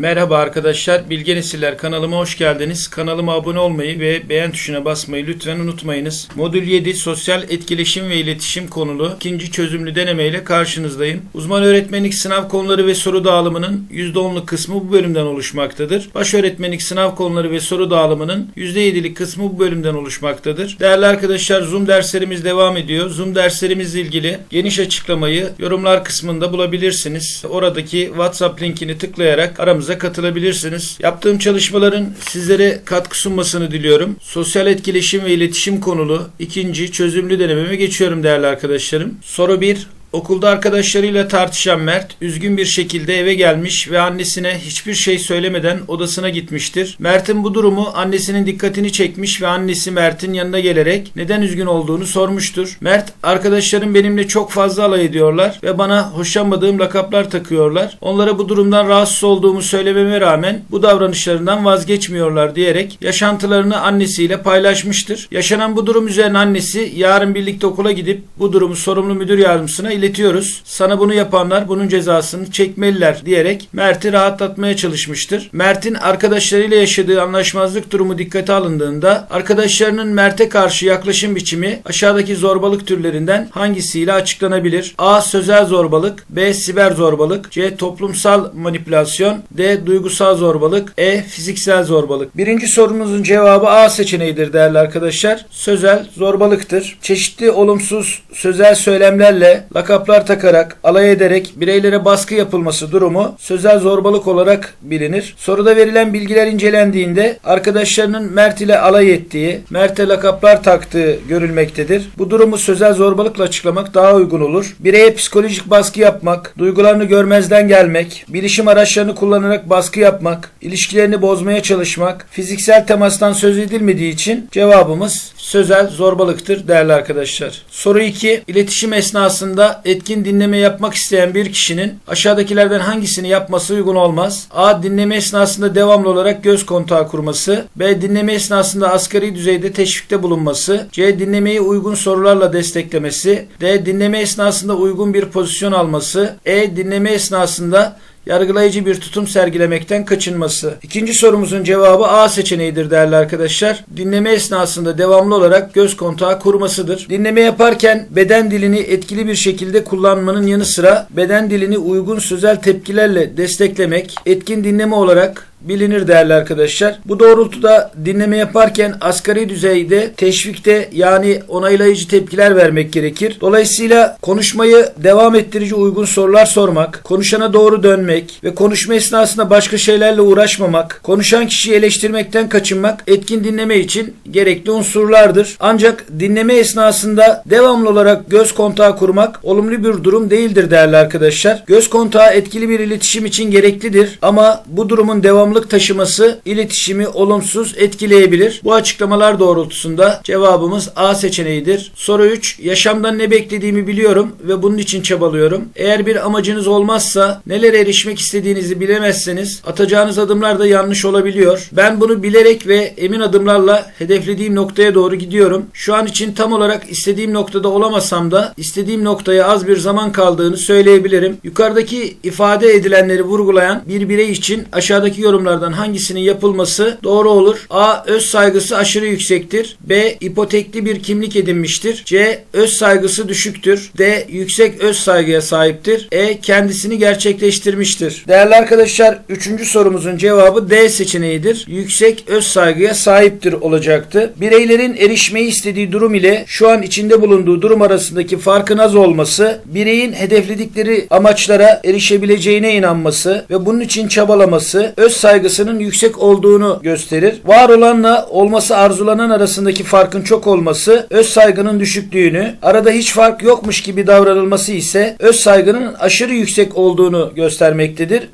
Merhaba arkadaşlar, Bilge Nesiller kanalıma hoş geldiniz. Kanalıma abone olmayı ve beğen tuşuna basmayı lütfen unutmayınız. Modül 7 Sosyal Etkileşim ve İletişim konulu ikinci çözümlü deneme ile karşınızdayım. Uzman öğretmenlik sınav konuları ve soru dağılımının %10'luk kısmı bu bölümden oluşmaktadır. Baş öğretmenlik sınav konuları ve soru dağılımının %7'lik kısmı bu bölümden oluşmaktadır. Değerli arkadaşlar Zoom derslerimiz devam ediyor. Zoom derslerimizle ilgili geniş açıklamayı yorumlar kısmında bulabilirsiniz. Oradaki WhatsApp linkini tıklayarak aramıza katılabilirsiniz. Yaptığım çalışmaların sizlere katkı sunmasını diliyorum. Sosyal etkileşim ve iletişim konulu ikinci çözümlü denememe geçiyorum değerli arkadaşlarım. Soru 1. Okulda arkadaşlarıyla tartışan Mert üzgün bir şekilde eve gelmiş ve annesine hiçbir şey söylemeden odasına gitmiştir. Mert'in bu durumu annesinin dikkatini çekmiş ve annesi Mert'in yanına gelerek neden üzgün olduğunu sormuştur. Mert, arkadaşlarım benimle çok fazla alay ediyorlar ve bana hoşlanmadığım lakaplar takıyorlar. Onlara bu durumdan rahatsız olduğumu söylememe rağmen bu davranışlarından vazgeçmiyorlar diyerek yaşantılarını annesiyle paylaşmıştır. Yaşanan bu durum üzerine annesi yarın birlikte okula gidip bu durumu sorumlu müdür yardımcısına iletiyoruz. Sana bunu yapanlar bunun cezasını çekmeliler diyerek Mert'i rahatlatmaya çalışmıştır. Mert'in arkadaşlarıyla yaşadığı anlaşmazlık durumu dikkate alındığında arkadaşlarının Mert'e karşı yaklaşım biçimi aşağıdaki zorbalık türlerinden hangisiyle açıklanabilir? A. Sözel zorbalık B. Siber zorbalık C. Toplumsal manipülasyon D. Duygusal zorbalık E. Fiziksel zorbalık. Birinci sorumuzun cevabı A seçeneğidir değerli arkadaşlar. Sözel zorbalıktır. Çeşitli olumsuz sözel söylemlerle lakaplar takarak, alay ederek bireylere baskı yapılması durumu sözel zorbalık olarak bilinir. Soruda verilen bilgiler incelendiğinde arkadaşlarının Mert ile alay ettiği, Mert'e lakaplar taktığı görülmektedir. Bu durumu sözel zorbalıkla açıklamak daha uygun olur. Bireye psikolojik baskı yapmak, duygularını görmezden gelmek, bilişim araçlarını kullanarak baskı yapmak, ilişkilerini bozmaya çalışmak, fiziksel temastan söz edilmediği için cevabımız sözel zorbalıktır değerli arkadaşlar. Soru 2. İletişim esnasında etkin dinleme yapmak isteyen bir kişinin aşağıdakilerden hangisini yapması uygun olmaz? A. Dinleme esnasında devamlı olarak göz kontağı kurması. B. Dinleme esnasında asgari düzeyde teşvikte bulunması. C. Dinlemeyi uygun sorularla desteklemesi. D. Dinleme esnasında uygun bir pozisyon alması. E. Dinleme esnasında yargılayıcı bir tutum sergilemekten kaçınması. İkinci sorumuzun cevabı A seçeneğidir değerli arkadaşlar. Dinleme esnasında devamlı olarak göz kontağı kurmasıdır. Dinleme yaparken beden dilini etkili bir şekilde kullanmanın yanı sıra beden dilini uygun sözel tepkilerle desteklemek etkin dinleme olarak bilinir değerli arkadaşlar. Bu doğrultuda dinleme yaparken asgari düzeyde teşvikte yani onaylayıcı tepkiler vermek gerekir. Dolayısıyla konuşmayı devam ettirici uygun sorular sormak, konuşana doğru dönmek ve konuşma esnasında başka şeylerle uğraşmamak, konuşan kişiyi eleştirmekten kaçınmak etkin dinleme için gerekli unsurlardır. Ancak dinleme esnasında devamlı olarak göz kontağı kurmak olumlu bir durum değildir değerli arkadaşlar. Göz kontağı etkili bir iletişim için gereklidir ama bu durumun devam devamlık taşıması iletişimi olumsuz etkileyebilir. Bu açıklamalar doğrultusunda cevabımız A seçeneğidir. Soru 3. Yaşamdan ne beklediğimi biliyorum ve bunun için çabalıyorum. Eğer bir amacınız olmazsa nelere erişmek istediğinizi bilemezseniz atacağınız adımlar da yanlış olabiliyor. Ben bunu bilerek ve emin adımlarla hedeflediğim noktaya doğru gidiyorum. Şu an için tam olarak istediğim noktada olamasam da istediğim noktaya az bir zaman kaldığını söyleyebilirim. Yukarıdaki ifade edilenleri vurgulayan bir birey için aşağıdaki yorum yorumlardan hangisinin yapılması doğru olur? A. Öz saygısı aşırı yüksektir. B. ipotekli bir kimlik edinmiştir. C. Öz saygısı düşüktür. D. Yüksek öz saygıya sahiptir. E. Kendisini gerçekleştirmiştir. Değerli arkadaşlar 3. sorumuzun cevabı D seçeneğidir. Yüksek öz saygıya sahiptir olacaktı. Bireylerin erişmeyi istediği durum ile şu an içinde bulunduğu durum arasındaki farkın az olması, bireyin hedefledikleri amaçlara erişebileceğine inanması ve bunun için çabalaması öz saygı saygısının yüksek olduğunu gösterir. Var olanla olması arzulanan arasındaki farkın çok olması öz saygının düşüklüğünü, arada hiç fark yokmuş gibi davranılması ise öz saygının aşırı yüksek olduğunu göstermektedir.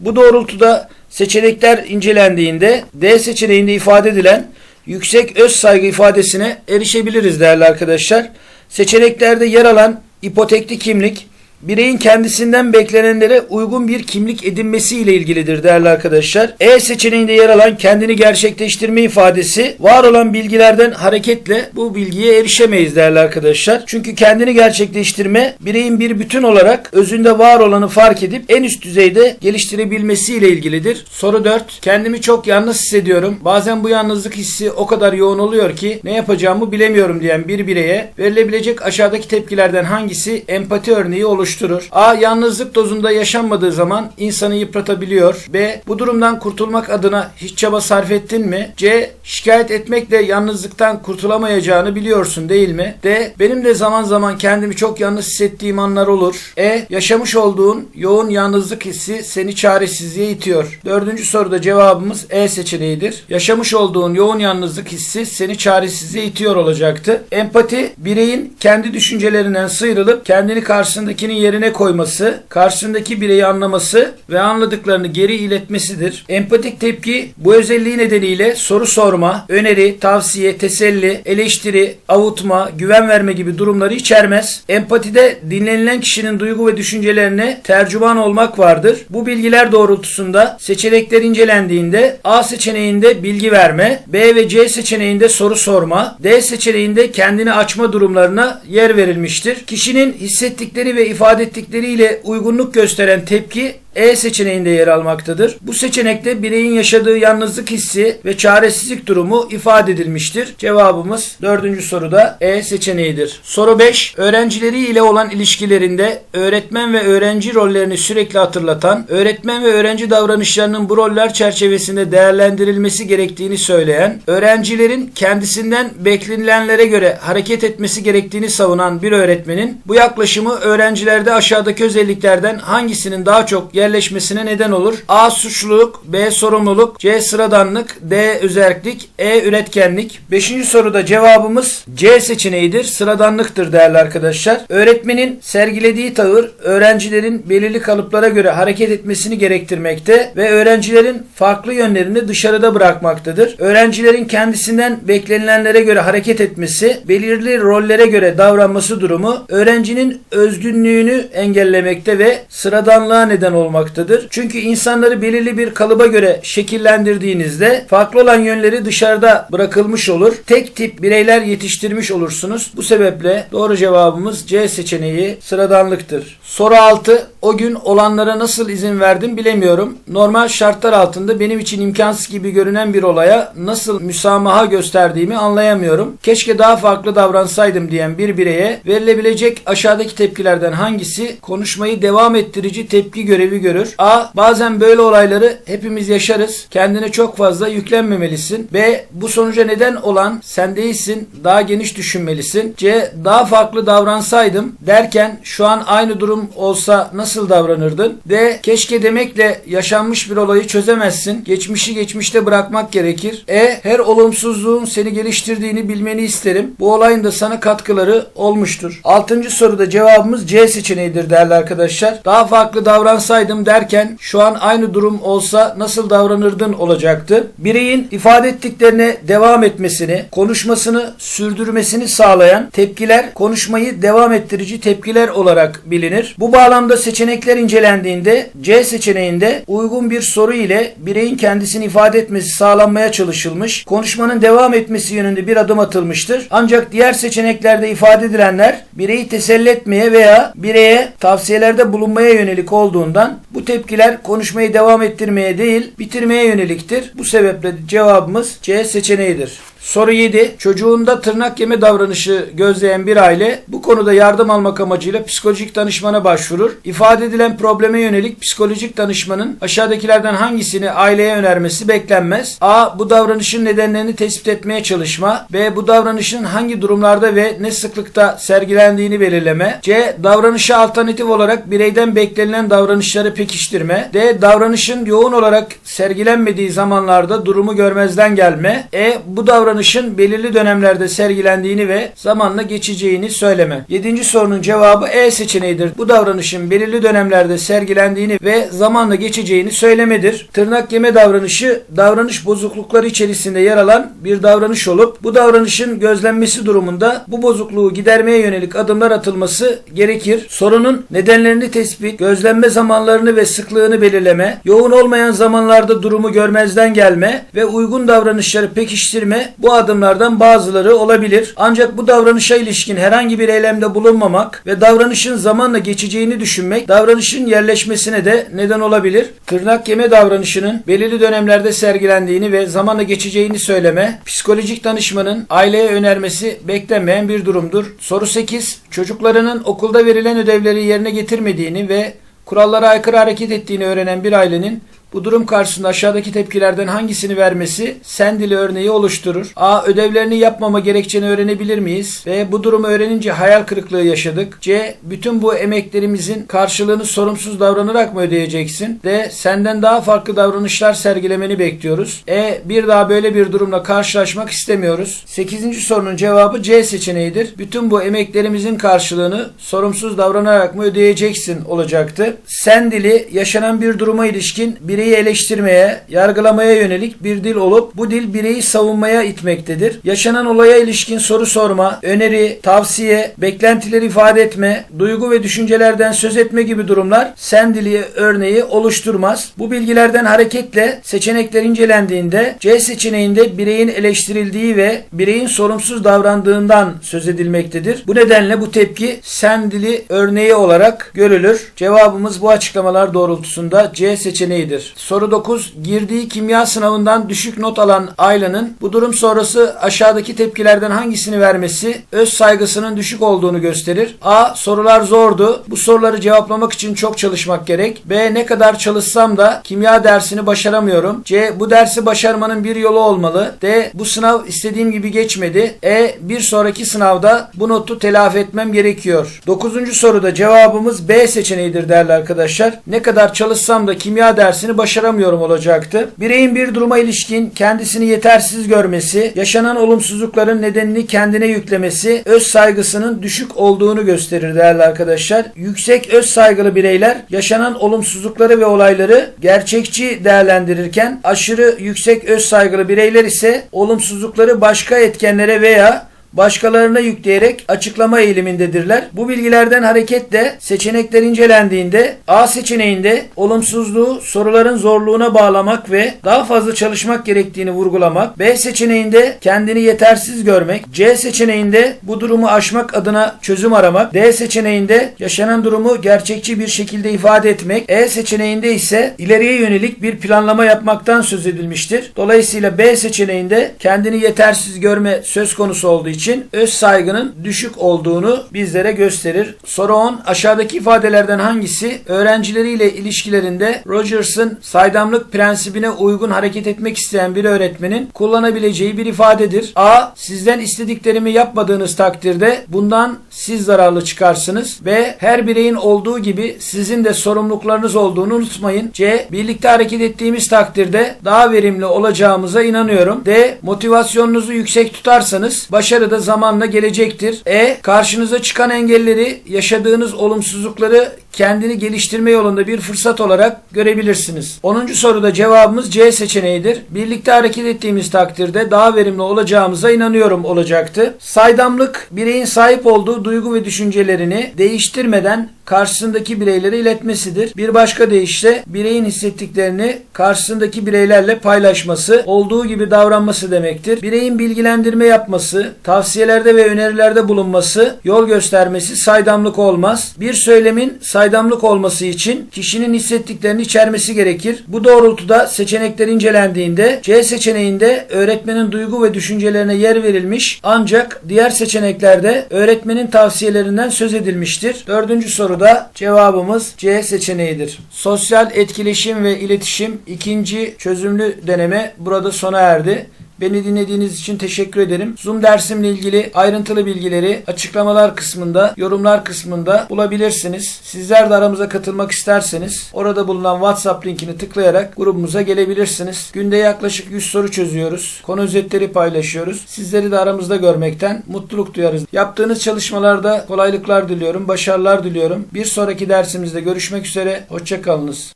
Bu doğrultuda seçenekler incelendiğinde D seçeneğinde ifade edilen yüksek öz saygı ifadesine erişebiliriz değerli arkadaşlar. Seçeneklerde yer alan ipotekli kimlik, bireyin kendisinden beklenenlere uygun bir kimlik edinmesi ile ilgilidir değerli arkadaşlar. E seçeneğinde yer alan kendini gerçekleştirme ifadesi var olan bilgilerden hareketle bu bilgiye erişemeyiz değerli arkadaşlar. Çünkü kendini gerçekleştirme bireyin bir bütün olarak özünde var olanı fark edip en üst düzeyde geliştirebilmesi ile ilgilidir. Soru 4. Kendimi çok yalnız hissediyorum. Bazen bu yalnızlık hissi o kadar yoğun oluyor ki ne yapacağımı bilemiyorum diyen bir bireye verilebilecek aşağıdaki tepkilerden hangisi empati örneği oluşturur? A. Yalnızlık dozunda yaşanmadığı zaman insanı yıpratabiliyor. B. Bu durumdan kurtulmak adına hiç çaba sarf ettin mi? C. Şikayet etmekle yalnızlıktan kurtulamayacağını biliyorsun değil mi? D. Benim de zaman zaman kendimi çok yalnız hissettiğim anlar olur. E. Yaşamış olduğun yoğun yalnızlık hissi seni çaresizliğe itiyor. Dördüncü soruda cevabımız E seçeneğidir. Yaşamış olduğun yoğun yalnızlık hissi seni çaresizliğe itiyor olacaktı. Empati bireyin kendi düşüncelerinden sıyrılıp kendini karşısındakinin yerine koyması, karşısındaki bireyi anlaması ve anladıklarını geri iletmesidir. Empatik tepki bu özelliği nedeniyle soru sorma, öneri, tavsiye, teselli, eleştiri, avutma, güven verme gibi durumları içermez. Empatide dinlenilen kişinin duygu ve düşüncelerine tercüman olmak vardır. Bu bilgiler doğrultusunda seçenekler incelendiğinde A seçeneğinde bilgi verme, B ve C seçeneğinde soru sorma, D seçeneğinde kendini açma durumlarına yer verilmiştir. Kişinin hissettikleri ve ifade ettikleriyle uygunluk gösteren tepki e seçeneğinde yer almaktadır. Bu seçenekte bireyin yaşadığı yalnızlık hissi ve çaresizlik durumu ifade edilmiştir. Cevabımız dördüncü soruda E seçeneğidir. Soru 5. Öğrencileri ile olan ilişkilerinde öğretmen ve öğrenci rollerini sürekli hatırlatan, öğretmen ve öğrenci davranışlarının bu roller çerçevesinde değerlendirilmesi gerektiğini söyleyen, öğrencilerin kendisinden beklenilenlere göre hareket etmesi gerektiğini savunan bir öğretmenin bu yaklaşımı öğrencilerde aşağıdaki özelliklerden hangisinin daha çok yerleşmesine neden olur? A. Suçluluk B. Sorumluluk C. Sıradanlık D. Özellik E. Üretkenlik Beşinci soruda cevabımız C seçeneğidir. Sıradanlıktır değerli arkadaşlar. Öğretmenin sergilediği tavır öğrencilerin belirli kalıplara göre hareket etmesini gerektirmekte ve öğrencilerin farklı yönlerini dışarıda bırakmaktadır. Öğrencilerin kendisinden beklenilenlere göre hareket etmesi, belirli rollere göre davranması durumu öğrencinin özgünlüğünü engellemekte ve sıradanlığa neden olmaktadır. Çünkü insanları belirli bir kalıba göre şekillendirdiğinizde farklı olan yönleri dışarıda bırakılmış olur. Tek tip bireyler yetiştirmiş olursunuz. Bu sebeple doğru cevabımız C seçeneği sıradanlıktır. Soru 6. O gün olanlara nasıl izin verdim bilemiyorum. Normal şartlar altında benim için imkansız gibi görünen bir olaya nasıl müsamaha gösterdiğimi anlayamıyorum. Keşke daha farklı davransaydım diyen bir bireye verilebilecek aşağıdaki tepkilerden hangisi konuşmayı devam ettirici tepki görevi görür? A. Bazen böyle olayları hepimiz yaşarız. Kendine çok fazla yüklenmemelisin. B. Bu sonuca neden olan sen değilsin. Daha geniş düşünmelisin. C. Daha farklı davransaydım derken şu an aynı durum olsa nasıl davranırdın? D. Keşke demekle yaşanmış bir olayı çözemezsin. Geçmişi geçmişte bırakmak gerekir. E. Her olumsuzluğun seni geliştirdiğini bilmeni isterim. Bu olayın da sana katkıları olmuştur. Altıncı soruda cevabımız C seçeneğidir değerli arkadaşlar. Daha farklı davransaydım derken şu an aynı durum olsa nasıl davranırdın olacaktı. Bireyin ifade ettiklerine devam etmesini, konuşmasını sürdürmesini sağlayan tepkiler konuşmayı devam ettirici tepkiler olarak bilinir. Bu bağlamda seçenekler incelendiğinde C seçeneğinde uygun bir soru ile bireyin kendisini ifade etmesi sağlanmaya çalışılmış. Konuşmanın devam etmesi yönünde bir adım atılmıştır. Ancak diğer seçeneklerde ifade edilenler bireyi teselli etmeye veya bireye tavsiyelerde bulunmaya yönelik olduğundan bu tepkiler konuşmayı devam ettirmeye değil bitirmeye yöneliktir. Bu sebeple cevabımız C seçeneğidir. Soru 7. Çocuğunda tırnak yeme davranışı gözleyen bir aile bu konuda yardım almak amacıyla psikolojik danışmana başvurur. İfade edilen probleme yönelik psikolojik danışmanın aşağıdakilerden hangisini aileye önermesi beklenmez. A. Bu davranışın nedenlerini tespit etmeye çalışma. B. Bu davranışın hangi durumlarda ve ne sıklıkta sergilendiğini belirleme. C. Davranışa alternatif olarak bireyden beklenilen davranışları pekiştirme. D. Davranışın yoğun olarak sergilenmediği zamanlarda durumu görmezden gelme. E. Bu davranış davranışın belirli dönemlerde sergilendiğini ve zamanla geçeceğini söyleme. Yedinci sorunun cevabı E seçeneğidir. Bu davranışın belirli dönemlerde sergilendiğini ve zamanla geçeceğini söylemedir. Tırnak yeme davranışı davranış bozuklukları içerisinde yer alan bir davranış olup bu davranışın gözlenmesi durumunda bu bozukluğu gidermeye yönelik adımlar atılması gerekir. Sorunun nedenlerini tespit, gözlenme zamanlarını ve sıklığını belirleme, yoğun olmayan zamanlarda durumu görmezden gelme ve uygun davranışları pekiştirme bu adımlardan bazıları olabilir. Ancak bu davranışa ilişkin herhangi bir eylemde bulunmamak ve davranışın zamanla geçeceğini düşünmek davranışın yerleşmesine de neden olabilir. Tırnak yeme davranışının belirli dönemlerde sergilendiğini ve zamanla geçeceğini söyleme, psikolojik danışmanın aileye önermesi beklenmeyen bir durumdur. Soru 8. Çocuklarının okulda verilen ödevleri yerine getirmediğini ve kurallara aykırı hareket ettiğini öğrenen bir ailenin bu durum karşısında aşağıdaki tepkilerden hangisini vermesi sen dili örneği oluşturur? A. Ödevlerini yapmama gerekçeni öğrenebilir miyiz? B. Bu durumu öğrenince hayal kırıklığı yaşadık. C. Bütün bu emeklerimizin karşılığını sorumsuz davranarak mı ödeyeceksin? D. Senden daha farklı davranışlar sergilemeni bekliyoruz. E. Bir daha böyle bir durumla karşılaşmak istemiyoruz. 8. sorunun cevabı C seçeneğidir. Bütün bu emeklerimizin karşılığını sorumsuz davranarak mı ödeyeceksin olacaktı. Sen dili yaşanan bir duruma ilişkin bireyi eleştirmeye, yargılamaya yönelik bir dil olup bu dil bireyi savunmaya itmektedir. Yaşanan olaya ilişkin soru sorma, öneri, tavsiye, beklentileri ifade etme, duygu ve düşüncelerden söz etme gibi durumlar sen dili örneği oluşturmaz. Bu bilgilerden hareketle seçenekler incelendiğinde C seçeneğinde bireyin eleştirildiği ve bireyin sorumsuz davrandığından söz edilmektedir. Bu nedenle bu tepki sen dili örneği olarak görülür. Cevabımız bu açıklamalar doğrultusunda C seçeneğidir. Soru 9. Girdiği kimya sınavından düşük not alan Ayla'nın bu durum sonrası aşağıdaki tepkilerden hangisini vermesi öz saygısının düşük olduğunu gösterir. A. Sorular zordu. Bu soruları cevaplamak için çok çalışmak gerek. B. Ne kadar çalışsam da kimya dersini başaramıyorum. C. Bu dersi başarmanın bir yolu olmalı. D. Bu sınav istediğim gibi geçmedi. E. Bir sonraki sınavda bu notu telafi etmem gerekiyor. 9. soruda cevabımız B seçeneğidir değerli arkadaşlar. Ne kadar çalışsam da kimya dersini başaramıyorum olacaktı. Bireyin bir duruma ilişkin kendisini yetersiz görmesi, yaşanan olumsuzlukların nedenini kendine yüklemesi, öz saygısının düşük olduğunu gösterir değerli arkadaşlar. Yüksek öz saygılı bireyler yaşanan olumsuzlukları ve olayları gerçekçi değerlendirirken aşırı yüksek öz saygılı bireyler ise olumsuzlukları başka etkenlere veya başkalarına yükleyerek açıklama eğilimindedirler. Bu bilgilerden hareketle seçenekler incelendiğinde A seçeneğinde olumsuzluğu soruların zorluğuna bağlamak ve daha fazla çalışmak gerektiğini vurgulamak, B seçeneğinde kendini yetersiz görmek, C seçeneğinde bu durumu aşmak adına çözüm aramak, D seçeneğinde yaşanan durumu gerçekçi bir şekilde ifade etmek, E seçeneğinde ise ileriye yönelik bir planlama yapmaktan söz edilmiştir. Dolayısıyla B seçeneğinde kendini yetersiz görme söz konusu olduğu için için öz saygının düşük olduğunu bizlere gösterir. Soru 10. Aşağıdaki ifadelerden hangisi öğrencileriyle ilişkilerinde Rogers'ın saydamlık prensibine uygun hareket etmek isteyen bir öğretmenin kullanabileceği bir ifadedir? A. Sizden istediklerimi yapmadığınız takdirde bundan siz zararlı çıkarsınız. B. Her bireyin olduğu gibi sizin de sorumluluklarınız olduğunu unutmayın. C. Birlikte hareket ettiğimiz takdirde daha verimli olacağımıza inanıyorum. D. Motivasyonunuzu yüksek tutarsanız başarı da zamanla gelecektir. E. Karşınıza çıkan engelleri, yaşadığınız olumsuzlukları kendini geliştirme yolunda bir fırsat olarak görebilirsiniz. 10. soruda cevabımız C seçeneğidir. Birlikte hareket ettiğimiz takdirde daha verimli olacağımıza inanıyorum olacaktı. Saydamlık bireyin sahip olduğu duygu ve düşüncelerini değiştirmeden karşısındaki bireylere iletmesidir. Bir başka deyişle bireyin hissettiklerini karşısındaki bireylerle paylaşması, olduğu gibi davranması demektir. Bireyin bilgilendirme yapması, tavsiyelerde ve önerilerde bulunması, yol göstermesi saydamlık olmaz. Bir söylemin saydamlık olması için kişinin hissettiklerini içermesi gerekir. Bu doğrultuda seçenekler incelendiğinde C seçeneğinde öğretmenin duygu ve düşüncelerine yer verilmiş ancak diğer seçeneklerde öğretmenin tavsiyelerinden söz edilmiştir. Dördüncü soruda cevabımız C seçeneğidir. Sosyal etkileşim ve iletişim ikinci çözümlü deneme burada sona erdi. Beni dinlediğiniz için teşekkür ederim. Zoom dersimle ilgili ayrıntılı bilgileri açıklamalar kısmında, yorumlar kısmında bulabilirsiniz. Sizler de aramıza katılmak isterseniz orada bulunan WhatsApp linkini tıklayarak grubumuza gelebilirsiniz. Günde yaklaşık 100 soru çözüyoruz. Konu özetleri paylaşıyoruz. Sizleri de aramızda görmekten mutluluk duyarız. Yaptığınız çalışmalarda kolaylıklar diliyorum, başarılar diliyorum. Bir sonraki dersimizde görüşmek üzere. Hoşçakalınız.